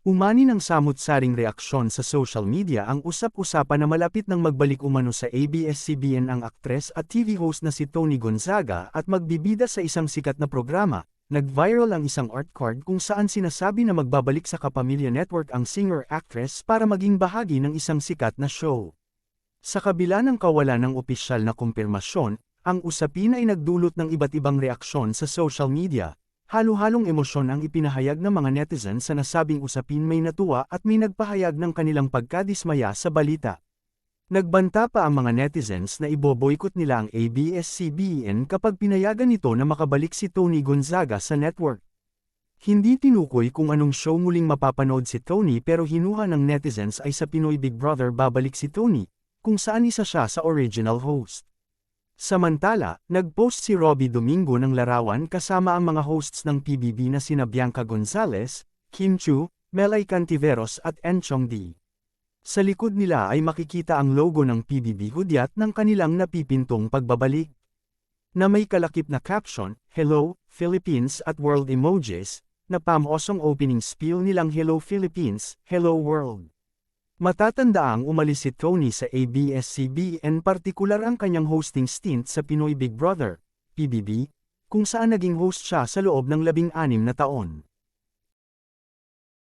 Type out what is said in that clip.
Umani ng samut-saring reaksyon sa social media ang usap-usapan na malapit nang magbalik umano sa ABS-CBN ang aktres at TV host na si Tony Gonzaga at magbibida sa isang sikat na programa. Nag-viral ang isang art card kung saan sinasabi na magbabalik sa Kapamilya Network ang singer-actress para maging bahagi ng isang sikat na show. Sa kabila ng kawalan ng opisyal na kumpirmasyon, ang usapin ay nagdulot ng iba't ibang reaksyon sa social media. Halo-halong emosyon ang ipinahayag ng mga netizens sa nasabing usapin may natuwa at may nagpahayag ng kanilang pagkadismaya sa balita. Nagbanta pa ang mga netizens na iboboykot nila ang ABS-CBN kapag pinayagan nito na makabalik si Tony Gonzaga sa network. Hindi tinukoy kung anong show muling mapapanood si Tony pero hinuha ng netizens ay sa Pinoy Big Brother babalik si Tony, kung saan isa siya sa original host. Samantala, nag-post si Robbie Domingo ng larawan kasama ang mga hosts ng PBB na sina Bianca Gonzalez, Kim Chu, Melay Cantiveros at Enchong D. Sa likod nila ay makikita ang logo ng PBB hudyat ng kanilang napipintong pagbabalik. Na may kalakip na caption, Hello, Philippines at World Emojis, na pamosong opening spiel nilang Hello Philippines, Hello World. Matatandaang umalis si Tony sa ABS-CBN partikular ang kanyang hosting stint sa Pinoy Big Brother, PBB, kung saan naging host siya sa loob ng labing-anim na taon.